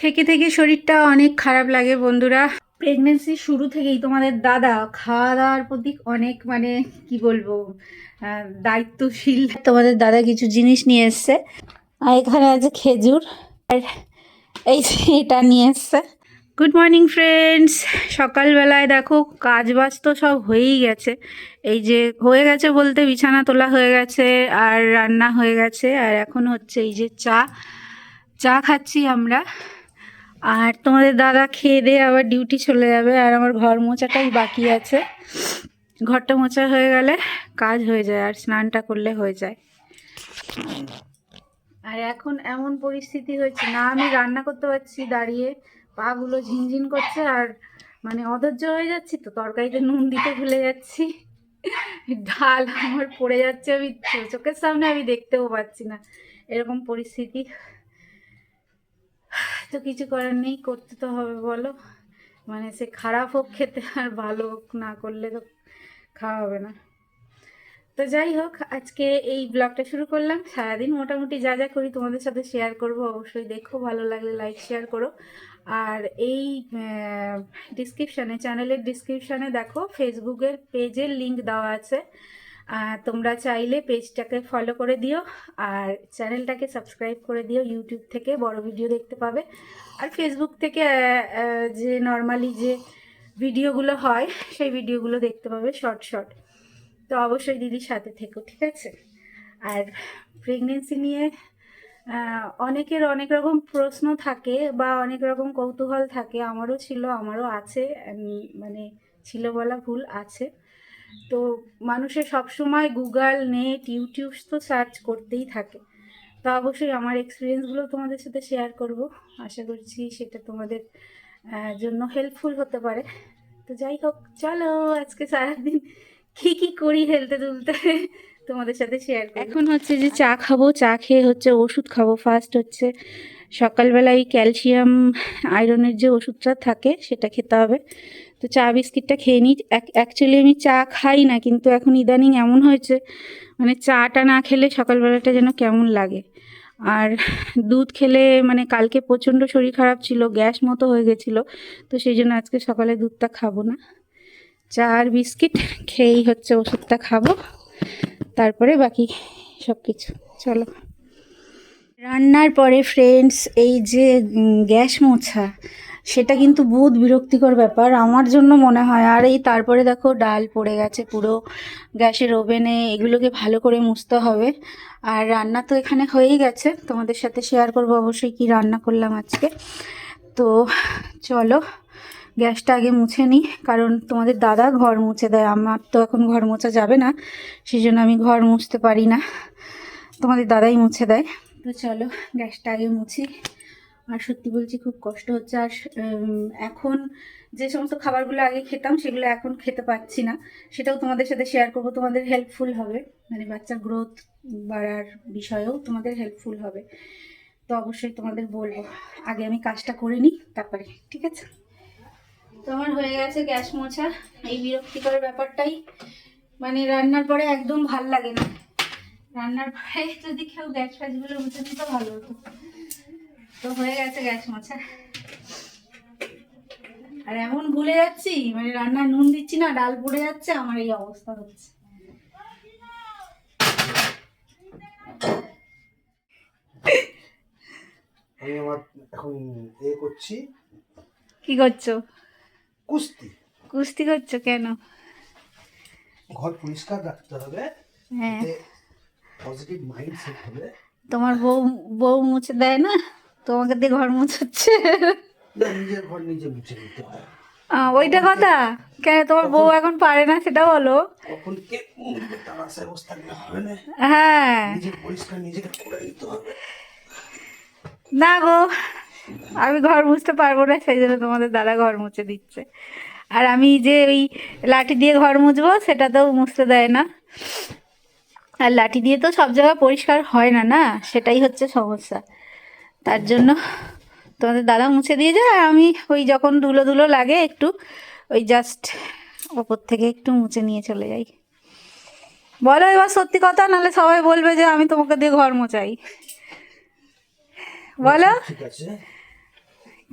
থেকে থেকে শরীরটা অনেক খারাপ লাগে বন্ধুরা। প্রেগনেন্সি শুরু থেকেই তোমাদের দাদা খাওয়া দাওয়ার প্রতি অনেক মানে কি বলব দায়িত্বশীল। তোমাদের দাদা কিছু জিনিস নিয়ে এসছে। আর এখানে আছে খেজুর। আর এই এটা নিয়ে এসছে। গুড মর্নিং ফ্রেন্ডস সকালবেলায় দেখো কাজ বাজ তো সব হয়েই গেছে। এই যে হয়ে গেছে বলতে বিছানা তোলা হয়ে গেছে, আর রান্না হয়ে গেছে। আর এখন হচ্ছে এই যে চা। চা খাচ্ছি আমরা। আর তোমাদের দাদা খেয়ে দিয়ে আবার ডিউটি চলে যাবে, আর আমার ঘর মোছাটাই বাকি আছে। ঘরটা মোছা হয়ে গেলে কাজ হয়ে যায়, আর স্নানটা করলে হয়ে যায়। আর এখন এমন পরিস্থিতি হয়েছে, না আমি রান্না করতে পারছি, দাঁড়িয়ে পাগুলো ঝিনঝিন করছে, আর মানে অধৈর্য হয়ে যাচ্ছি তো, তরকারিতে নুন দিতে ভুলে যাচ্ছি। ডাল আমার পড়ে যাচ্ছে, আমি চোখের সামনে আমি দেখতেও পাচ্ছি না, এরকম পরিস্থিতি। তো কিছু করার নেই, করতে তো হবে, বলো। মানে সে খারাপ হোক, খেতে আর ভালো হোক, না করলে তো খাওয়া হবে না। তো যাই হোক, আজকে এই ব্লগটা শুরু করলাম। সারাদিন মোটামুটি যা যা করি তোমাদের সাথে শেয়ার করব, অবশ্যই দেখো, ভালো লাগলে লাইক শেয়ার করো। আর এই ডিসক্রিপশানে চ্যানেলের ডিসক্রিপশানে দেখো ফেসবুকের পেজের লিংক দেওয়া আছে। তোমরা চাইলে পেজটাকে ফলো করে দিও আর চ্যানেলটাকে সাবস্ক্রাইব করে দিও ইউটিউব থেকে বড় ভিডিও দেখতে পাবে। আর ফেসবুক থেকে যে নর্মালি যে ভিডিওগুলো হয়, সেই ভিডিওগুলো দেখতে পাবে শর্ট শর্ট তো অবশ্যই দিদির সাথে থেকো, ঠিক আছে? আর প্রেগনেন্সি নিয়ে অনেকের অনেক রকম প্রশ্ন থাকে বা অনেক রকম কৌতূহল থাকে। আমারও ছিল, আমারও আছে মানে ছিল বলা ভুল, আছে। তো মানুষের সবসময় গুগল, নেট, ইউটিউব তো সার্চ করতেই থাকে। তো অবশ্যই আমার এক্সপিরিয়েন্সগুলো তোমাদের সাথে শেয়ার করব। আশা করছি সেটা তোমাদের জন্য হেল্পফুল হতে পারে। তো যাই হোক, চলো আজকে সারাদিন কি কি করি হেলতে তুলতে তোমাদের সাথে শেয়ার এখন হচ্ছে যে চা খাব, চা খেয়ে হচ্ছে ওষুধ খাব। ফার্স্ট হচ্ছে সকালবেলায় ক্যালসিয়াম আয়রনের যে ওষুধটা থাকে, সেটা খেতে হবে। তো চা বিস্কিটটা খেয়ে নিই। অ্যাকচুয়ালি আমি চা খাই না, কিন্তু এখন ইদানিং এমন হয়েছে মানে চাটা না খেলে সকালবেলাটা যেন কেমন লাগে। আর দুধ খেলে মানে কালকে প্রচণ্ড শরীর খারাপ ছিল, গ্যাস মতো হয়ে গেছিল, তো সেই জন্য আজকে সকালে দুধটা খাব না। চা আর বিস্কিট খেয়েই হচ্ছে ওষুধটা খাব, তারপরে বাকি সব কিছু চলো। রান্নার পরে ফ্রেন্ডস এই যে গ্যাস মোছা সেটা কিন্তু বহুত বিরক্তিকর ব্যাপার। আমার জন্য মনে হয়, আর এই তারপরে দেখো ডাল পড়ে গেছে পুরো, গ্যাসের ওভেনে, এগুলোকে ভালো করে মুছতে হবে। আর রান্না তো এখানে হয়েই গেছে, তোমাদের সাথে শেয়ার করব অবশ্যই কি রান্না করলাম আজকে। তো চলো, গ্যাসটা আগে মুছে নিই, কারণ তোমাদের দাদা ঘর মুছে দেয়, আমার তো এখন ঘর মোছা যাবে না সেই জন্য আমি ঘর মুছতে পারি না। তোমাদের দাদাই মুছে দেয়। তো চলো, গ্যাসটা আগে মুছি। আর সত্যি বলছি খুব কষ্ট হচ্ছে। আর এখন যে সমস্ত খাবারগুলো আগে খেতাম, সেগুলো এখন খেতে পাচ্ছি না। সেটাও তোমাদের সাথে শেয়ার করব। তোমাদের হেল্পফুল হবে। মানে বাচ্চার গ্রোথ বাড়ার বিষয়েও তোমাদের হেল্পফুল হবে। তো অবশ্যই তোমাদের বলব। আগে আমি কাজটা করে নিই, তারপরে, ঠিক আছে? তো আমার হয়ে গেছে গ্যাস মোছা। এই বিরক্তিকর ব্যাপারটাই। মানে রান্নার পরে একদম ভালো লাগে না। রান্নার পরে যদি কেউ গ্যাস ফ্যাসগুলো মুছে দিত, ভালো হতো। তো হয়ে গেছে গ্যাস মোছা। আর এমন ভুলে যাচ্ছি মানে রান্নার নুন দিচ্ছি না ডাল পড়ে যাচ্ছে আমার এই অবস্থা হচ্ছে। আমি আমার এখন এ করছি। কি করছ? কুস্তি। কুস্তি করছ কেন? ঘর পরিষ্কার রাখতে হবে হ্যাঁ। পজিটিভ মাইন্ড সেট হবে। তোমার বউ বউ মুছে দেয় না? তোমাকে দিয়ে ঘর মুছাচ্ছে। ওইটা কথা। কেন তোমার বউ এখন পারে না সেটা বলো। হ্যাঁ। না গো আমি ঘর মুছতে পারব না সেই জন্য তোমাদের দাদা ঘর মুছে দিচ্ছে। আর আমি যে ওই লাঠি দিয়ে ঘর মুছবো সেটাতেও মুছতে দেয় না। আর লাঠি দিয়ে তো সব জায়গা পরিষ্কার হয় না না? সেটাই হচ্ছে সমস্যা। তার জন্য তোমাদের দাদা মুছে দিয়ে যায় আর আমি ওই যখন ধুলো ধুলো লাগে একটু ওই জাস্ট ওপর থেকে একটু মুছে নিয়ে চলে যাই। বলো এবার সত্যি কথা নাহলে সবাই বলবে যে আমি তোমাকে দিয়ে ঘর মোচাই। বলো?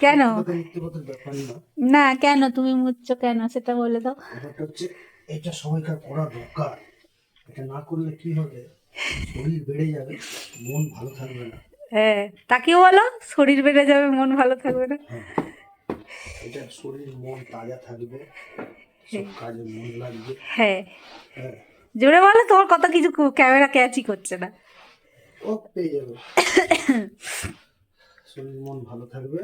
কেন? তোকে ব্যক্তিগত ব্যাপার না। না কেন তুমি মুচ্ছ কেন সেটা বলে দাও। এটা সময়কার করা দরকার। এটা না করলে কি হবে? শরীর বেড়ে যাবে মন ভালো থাকবে না। হ্যাঁ তাকেও বলো শরীর বেড়ে যাবে মন ভালো থাকবে না। হ্যাঁ এটা শরীর মন তাজা থাকবে কাজে মন লাগবে। হ্যাঁ। হ্যাঁ। জোরে বলো তোমার কথা কিছু ক্যামেরা ক্যাচই করছে না। ও পেয়ে যাবে। শরীর মন ভালো থাকবে।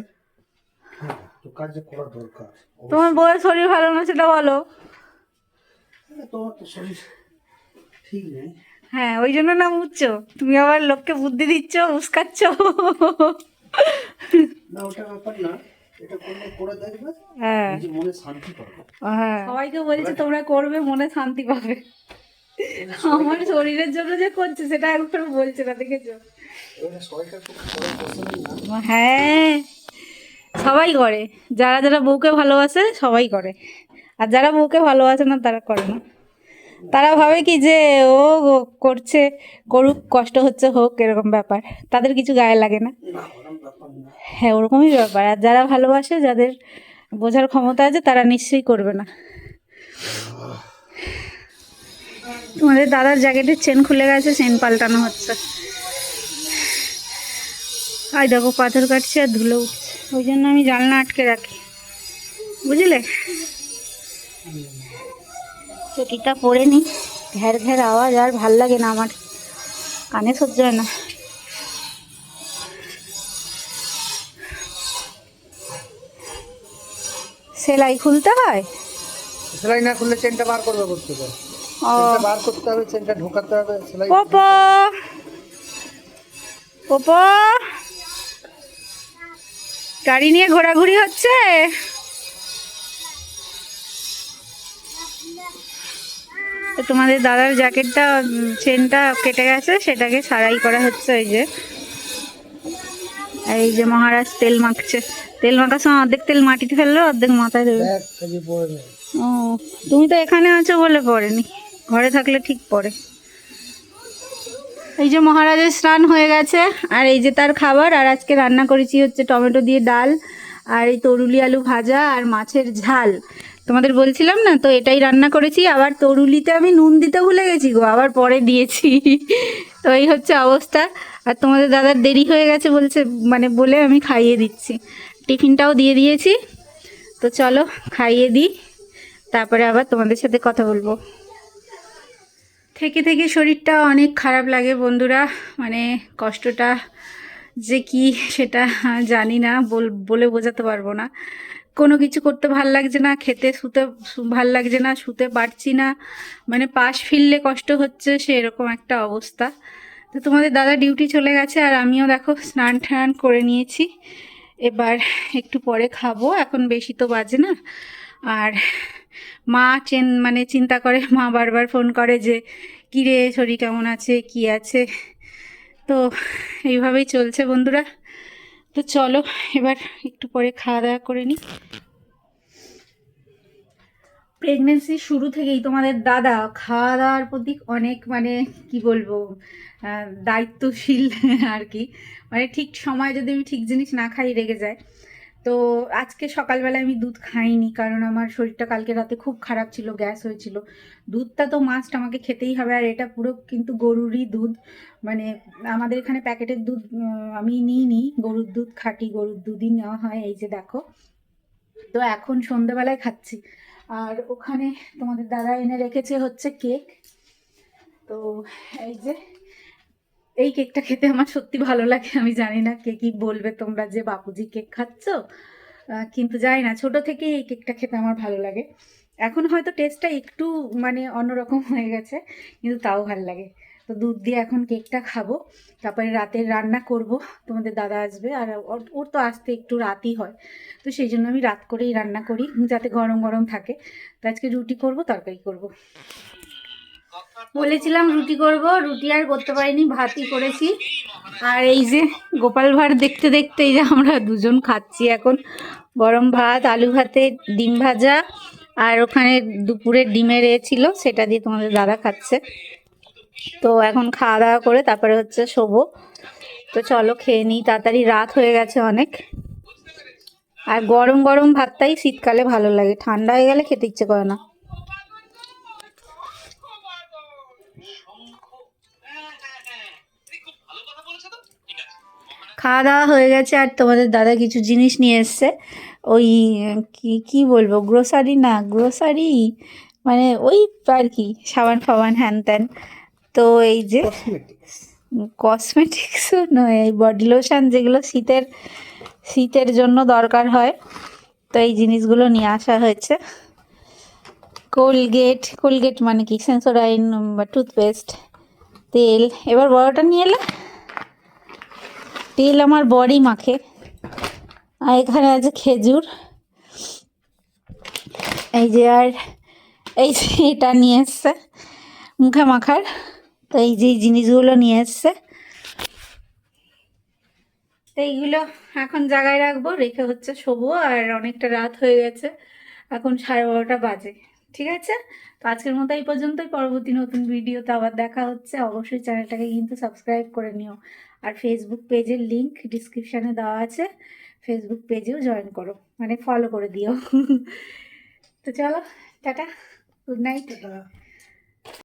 হ্যাঁ তো কাজে করা দরকার তোমার বউয়ের শরীর ভালো না সেটা বলো। হ্যাঁ, তোমার তো শরীর ঠিক নেই। হ্যাঁ ওই জন্য না মুচ্ছ তুমি আবার লোককে বুদ্ধি দিচ্ছ উস্কাচ্ছ। না ওটা ব্যাপার না। এটা করলে করে দেখবে। হ্যাঁ। নিজে মনে শান্তি পাবে। হ্যাঁ। সবাইকে বলছে তোমরা করবে মনে শান্তি পাবে। আমার শরীরের জন্য যে করছে সেটা একবার বলছে না দেখেছ? হ্যাঁ। সবাই করে। যারা যারা বউকে ভালোবাসে সবাই করে। আর যারা বউকে ভালোবাসে না তারা করে না। তারা ভাবে কি যে ও করছে, করুক, কষ্ট হচ্ছে হোক, এরকম ব্যাপার। তাদের কিছু গায়ে লাগে না। হ্যাঁ ওরকমই ব্যাপার। আর যারা ভালোবাসে, যাদের বোঝার ক্ষমতা আছে, তারা নিশ্চয়ই করবে না। তোমাদের দাদার জ্যাকেটের চেন খুলে গেছে, চেন পাল্টানো হচ্ছে। আই দেখো, পাথর কাটছে আর ধুলো উঠছে। ওই জন্য আমি জানলা আটকে রাখি। বুঝলে? চটিটা পরে নি ঘ্যার ঘ্যার আওয়াজ আর ভালো লাগে না আমার। কানে সহ্য হয় না। সেলাই খুলতে হয়? সেলাই না খুললে চেনটা বার করবে করতে হবে চেনটা বার করতে হবে চেনটা ঢোকাতে হবে সেলাই পপো। পপো। গাড়ি নিয়ে ঘোরাঘুরি হচ্ছে? তো তোমাদের দাদার জ্যাকেটটা চেনটা কেটে গেছে সেটাকে সারাই করা হচ্ছে এই যে। এই যে মহারাজ তেল মাখছে। তেল মাখার সময় অর্ধেক তেল মাটিতে ফেলল অর্ধেক মাথায় দেবে। ও তুমি তো এখানে আছো বলে পড়েনি। ঘরে থাকলে ঠিক পড়ে। এই যে মহারাজের স্নান হয়ে গেছে আর এই যে তার খাবার আর আজকে রান্না করেছি হচ্ছে টমেটো দিয়ে ডাল। আর এই তরুলি আলু ভাজা আর মাছের ঝাল। তোমাদের বলছিলাম না, তো এটাই রান্না করেছি, আবার তরুলিতে আমি নুন দিতে ভুলে গেছি গো, আবার পরে দিয়েছি। তো এই হচ্ছে অবস্থা। আর তোমাদের দাদার দেরি হয়ে গেছে বলছে মানে বলে আমি খাইয়ে দিচ্ছি। টিফিনটাও দিয়ে দিয়েছি। তো চলো, খাইয়ে দিই। তারপরে আবার তোমাদের সাথে কথা বলব। থেকে থেকে শরীরটা অনেক খারাপ লাগে বন্ধুরা মানে কষ্টটা যে কি সেটা জানি না, বল- বোঝাতে পারব না। কোনো কিছু করতে ভালো লাগছে না, খেতে শুতে ভালো লাগছে না, শুতে পারছি না। মানে পাশ ফিরলে কষ্ট হচ্ছে সে এরকম একটা অবস্থা। তো তোমাদের দাদা ডিউটি চলে গেছে, আর আমিও দেখো স্নান টান করে নিয়েছি। এবার একটু পরে খাব, এখন বেশি তো বাজে না। আর মা চেন মানে চিন্তা করে, মা বারবার ফোন করে যে কী রে শরীর কেমন আছে? কি আছে? তো এইভাবেই চলছে বন্ধুরা। তো চলো, এবার একটু পরে খাওয়া দাওয়া করে নিই প্রেগনেন্সি শুরু থেকেই তোমাদের দাদা খাওয়া দাওয়ার প্রতি অনেক মানে কি বলব দায়িত্বশীল আর কি। মানে ঠিক সময় যদি আমি ঠিক জিনিস না খাই, রেগে যায়। তো আজকে সকালবেলায় আমি দুধ খাইনি, কারণ আমার শরীরটা কালকে রাতে খুব খারাপ ছিল, গ্যাস হয়েছিল। দুধটা তো মাস্ট আমাকে খেতেই হবে, আর এটা পুরো কিন্তু গরুরই দুধ। মানে আমাদের এখানে প্যাকেটের দুধ আমি নিই নি গরুর দুধ খাঁটি, গরুর দুধই নেওয়া হয়, এই যে দেখো। তো এখন সন্ধেবেলায় খাচ্ছি। আর ওখানে তোমাদের দাদা এনে রেখেছে হচ্ছে কেক। তো এই যে এই কেকটা খেতে আমার সত্যি ভালো লাগে, আমি জানি না কে কি বলবে তোমরা যে বাপুজি কেক খাচ্ছ। কিন্তু যাই না, ছোট থেকেই এই কেকটা খেতে আমার ভালো লাগে। এখন হয়তো টেস্টটা একটু মানে অন্যরকম হয়ে গেছে, কিন্তু তাও ভালো লাগে। তো দুধ দিয়ে এখন কেকটা খাব, তারপরে রাতের রান্না করব, তোমাদের দাদা আসবে, আর ওর তো আসতে একটু রাতই হয়। তো সেই জন্য আমি রাত করেই রান্না করি, যাতে গরম গরম থাকে। তো আজকে রুটি করব, তরকারি করব। বলেছিলাম রুটি করব, রুটি আর করতে পারিনি, ভাতই করেছি। আর এই যে গোপাল ভাঁড় দেখতে দেখতে এই যে আমরা দুজন খাচ্ছি এখন। গরম ভাত, আলু ভাতে, ডিম ভাজা, আর ওখানে দুপুরে ডিমের এ ছিল, সেটা দিয়ে তোমাদের দাদা খাচ্ছে। তো এখন খাওয়া দাওয়া করে তারপরে হচ্ছে শোবো। তো চলো খেয়ে নিই, তাড়াতাড়ি রাত হয়ে গেছে অনেক। আর গরম গরম ভাতটাই শীতকালে ভালো লাগে, ঠান্ডা হয়ে গেলে খেতে ইচ্ছে করে না। খাওয়া দাওয়া হয়ে গেছে আর তোমাদের দাদা কিছু জিনিস নিয়ে এসছে। ওই কি কি বলব? গ্রোসারি না গ্রোসারি মানে ওই আর কি সাবান ফাবান হ্যান ত্যান। তো এই যে কসমেটিক্স কসমেটিক্সও নয় এই বডি লোশন যেগুলো শীতের শীতের জন্য দরকার হয় তো এই জিনিসগুলো নিয়ে আসা হয়েছে। কোলগেট কোলগেট মানে কি? সেন্সোডাইন বা টুথপেস্ট তেল। এবার বড়টা নিয়ে এলে? তেল আমার বডি মাখে। আর এখানে আছে খেজুর। এই যে আর এই এটা নিয়ে এসছে মুখে মাখার। তো এই যে জিনিসগুলো নিয়ে এসছে। তো এইগুলো এখন জায়গায় রাখব। রেখে হচ্ছে শোবো আর অনেকটা রাত হয়ে গেছে। এখন সাড়ে বারোটা বাজে। ঠিক আছে? তো আজকের মতো এই পর্যন্তই। পরবর্তী নতুন ভিডিওতে আবার দেখা হচ্ছে। অবশ্যই চ্যানেলটাকে কিন্তু সাবস্ক্রাইব করে নিও। আর ফেসবুক পেজের লিংক ডিসক্রিপশানে দেওয়া আছে। ফেসবুক পেজেও জয়েন করো মানে ফলো করে দিও। তো চলো, টাটা গুড নাইট